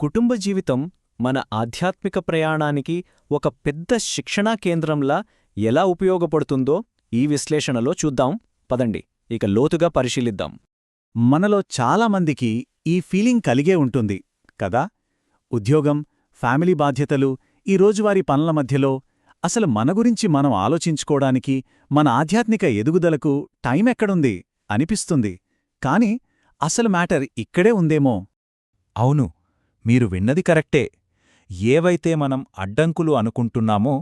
కుటుంబ జీవితం మన ఆధ్యాత్మిక ప్రయాణానికి ఒక పెద్ద శిక్షణా కేంద్రంలా ఎలా ఉపయోగపడుతుందో ఈ విశ్లేషణలో చూద్దాం. పదండి ఇక లోతుగా పరిశీలిద్దాం. మనలో చాలామందికి ఈ ఫీలింగ్ కలిగే ఉంటుంది కదా? ఉద్యోగం ఫ్యామిలీ బాధ్యతలు ఈ రోజువారీ పనుల మధ్యలో అసలు మన గురించి మనం ఆలోచించుకోవడానికి మన ఆధ్యాత్మిక ఎదుగుదలకు టైం ఎక్కడుంది అనిపిస్తుంది. కాని అసలు మ్యాటర్ ఇక్కడే ఉందేమో? అవును మీరు విన్నది కరెక్టే. ఏవైతే మనం అడ్డంకులు అనుకుంటున్నామో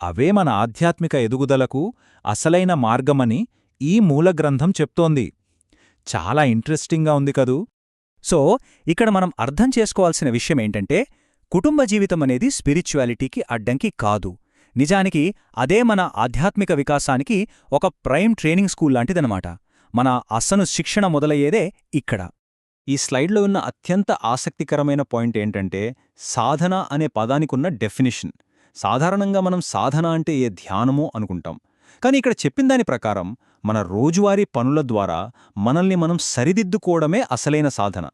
అవే మన ఆధ్యాత్మిక ఎదుగుదలకు అసలైన మార్గమని ఈ మూలగ్రంథం చెప్తోంది. చాలా ఇంట్రెస్టింగ్గా ఉంది కదూ. సో ఇక్కడ మనం అర్థం చేసుకోవాల్సిన విషయమేంటంటే కుటుంబ జీవితం అనేది స్పిరిచువాలిటీకి అడ్డంకి కాదు. నిజానికి అదే మన ఆధ్యాత్మిక వికాసానికి ఒక ప్రైమ్ ట్రైనింగ్ స్కూల్ లాంటిదనమాట మన అస్సను శిక్షణ మొదలయ్యేదే ఇక్కడ. ఈ స్లైడ్లో ఉన్న అత్యంత ఆసక్తికరమైన పాయింట్ ఏంటంటే సాధన అనే పదానికున్న డెఫినిషన్. సాధారణంగా మనం సాధన అంటే ఏ ధ్యానమో అనుకుంటాం. కానీ ఇక్కడ చెప్పిన దాని ప్రకారం మన రోజువారీ పనుల ద్వారా మనల్ని మనం సరిదిద్దుకోవడమే అసలైన సాధన.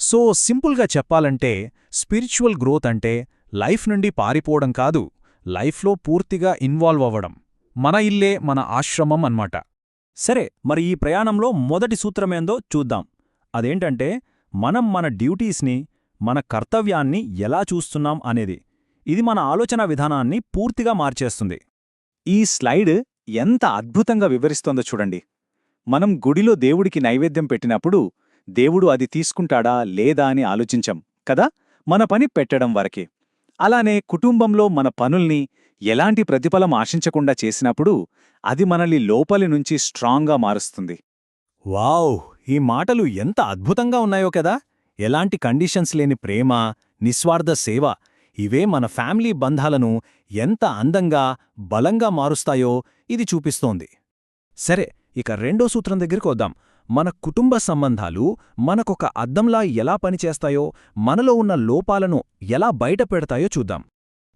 సో సింపుల్గా చెప్పాలంటే స్పిరిచువల్ గ్రోత్ అంటే లైఫ్ నుండి పారిపోవడం కాదు లైఫ్లో పూర్తిగా ఇన్వాల్వ్ అవ్వడం. మన ఇల్లే మన ఆశ్రమం అన్నమాట. సరే మరి ఈ ప్రయాణంలో మొదటి సూత్రమేందో చూద్దాం. అదేంటంటే మనం మన డ్యూటీస్ని మన కర్తవ్యాన్ని ఎలా చూస్తున్నాం అనేది ఇది మన ఆలోచన విధానాన్ని పూర్తిగా మార్చేస్తుంది. ఈ స్లైడ్ ఎంత అద్భుతంగా వివరిస్తోందో చూడండి. మనం గుడిలో దేవుడికి నైవేద్యం పెట్టినప్పుడు దేవుడు అది తీసుకుంటాడా లేదా అని ఆలోచించం కదా? మన పని పెట్టడం వరకే. అలానే కుటుంబంలో మన పనుల్ని ఎలాంటి ప్రతిఫలం ఆశించకుండా చేసినప్పుడు అది మనల్ని లోపలి నుంచి స్ట్రాంగ్గా మారుస్తుంది. వావ్! ఈ మాటలు ఎంత అద్భుతంగా ఉన్నాయో కదా! ఎలాంటి కండిషన్స్ లేని ప్రేమ నిస్వార్థ సేవ ఇవే మన ఫ్యామిలీ బంధాలను ఎంత అందంగా బలంగా మారుస్తాయో ఇది చూపిస్తోంది. సరే ఇక రెండో సూత్రం దగ్గరికి వద్దాం. మన కుటుంబ సంబంధాలు మనకొక అద్దంలా ఎలా పనిచేస్తాయో మనలో ఉన్న లోపాలను ఎలా బయటపెడతాయో చూద్దాం.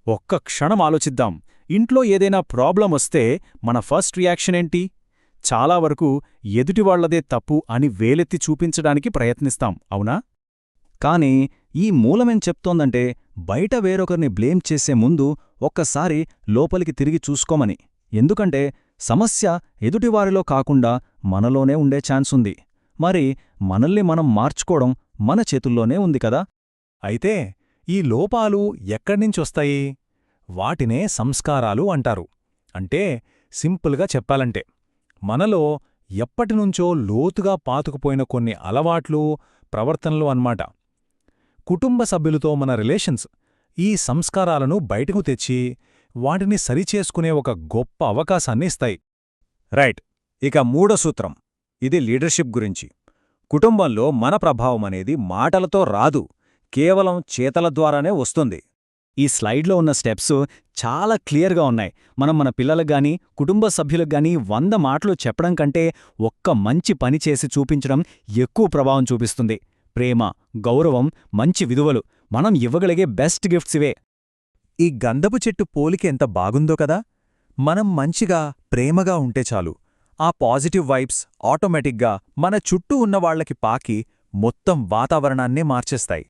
ఒక్క క్షణం ఆలోచిద్దాం. ఇంట్లో ఏదైనా ప్రాబ్లం వస్తే మన ఫస్ట్ రియాక్షన్ ఏంటి? చాలా వరకు ఎదుటివాళ్ళదే తప్పు అని వేలెత్తి చూపించడానికి ప్రయత్నిస్తాం అవునా? కాని ఈ మూలమేం చెప్తోందంటే బయట వేరొకరిని బ్లేమ్ చేసే ముందు ఒక్కసారి లోపలికి తిరిగి చూసుకోమని. ఎందుకంటే సమస్య ఎదుటివారిలో కాకుండా మనలోనే ఉండే ఛాన్సుంది మరి మనల్ని మనం మార్చుకోవడం మన చేతుల్లోనే ఉంది కదా? అయితే ఈ లోపాలు ఎక్కడ్నించొస్తాయి వాటినే సంస్కారాలు అంటారు. అంటే సింపుల్గా చెప్పాలంటే మనలో ఎప్పటినుంచో లోతుగా పాతుకుపోయిన కొన్ని అలవాట్లు ప్రవర్తనలు అన్మాట కుటుంబ సభ్యులతో మన రిలేషన్స్ ఈ సంస్కారాలను బయటకు తెచ్చి వాటిని సరిచేసుకునే ఒక గొప్ప అవకాశాన్ని ఇస్తాయి. రైట్ ఇక మూడో సూత్రం. ఇది లీడర్షిప్ గురించి. కుటుంబంలో మన ప్రభావం అనేది మాటలతో రాదు కేవలం చేతల ద్వారానే వస్తుంది. ఈ స్లైడ్లో ఉన్న స్టెప్స్ చాలా క్లియర్గా ఉన్నాయి. మనం మన పిల్లలకు గాని కుటుంబ సభ్యులకు గాని వంద మాటలు చెప్పడం కంటే ఒక్క మంచి పని చేసి చూపించడం ఎక్కువ ప్రభావం చూపిస్తుంది. ప్రేమ గౌరవం మంచి విధువలు మనం ఇవ్వగలిగే బెస్ట్ గిఫ్ట్స్ ఇవే. ఈ గంధపు చెట్టు పోలిక ఎంత బాగుందో కదా! మనం మంచిగా ప్రేమగా ఉంటే చాలు. ఆ పాజిటివ్ వైబ్స్ ఆటోమేటిక్గా మన చుట్టూ ఉన్నవాళ్ళకి పాకి మొత్తం వాతావరణాన్నే మార్చేస్తాయి.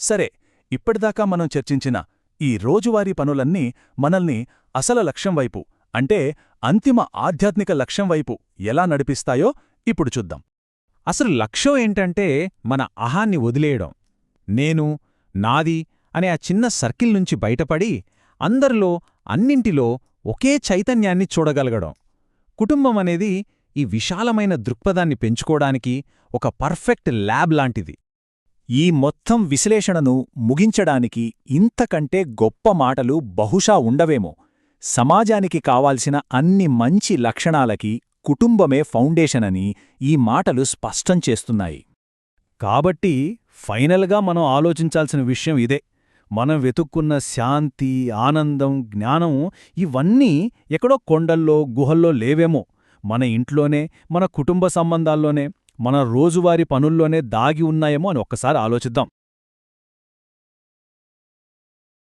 సరే ఇప్పటిదాకా మనం చర్చించిన ఈ రోజువారీ పనులన్నీ మనల్ని అసల లక్ష్యం వైపు అంటే అంతిమ ఆధ్యాత్మిక లక్ష్యం వైపు ఎలా నడిపిస్తాయో ఇప్పుడు చూద్దాం. అసలు లక్ష్యం ఏంటంటే మన అహాన్ని వదిలేయడం. నేను నాది అనే ఆ చిన్న సర్కిల్ నుంచి బయటపడి అందరిలో అన్నింటిలో ఒకే చైతన్యాన్ని చూడగలగడం. కుటుంబం అనేది ఈ విశాలమైన దృక్పథాన్ని పెంచుకోవడానికి ఒక పర్ఫెక్ట్ ల్యాబ్ లాంటిది. ఈ మొత్తం విశ్లేషణను ముగించడానికి ఇంతకంటే గొప్ప మాటలు బహుశా ఉండవేమో. సమాజానికి కావాల్సిన అన్ని మంచి లక్షణాలకి కుటుంబమే ఫౌండేషనని ఈ మాటలు స్పష్టం చేస్తున్నాయి. కాబట్టి ఫైనల్గా మనం ఆలోచించాల్సిన విషయం ఇదే. మనం వెతుక్కున్న శాంతి ఆనందం జ్ఞానం ఇవన్నీ ఎక్కడో కొండల్లో గుహల్లో లేవేమో. మన ఇంట్లోనే మన కుటుంబ సంబంధాల్లోనే. మన రోజువారీ పనుల్లోనే దాగి ఉన్నాయేమో అని ఒక్కసారి ఆలోచిద్దాం.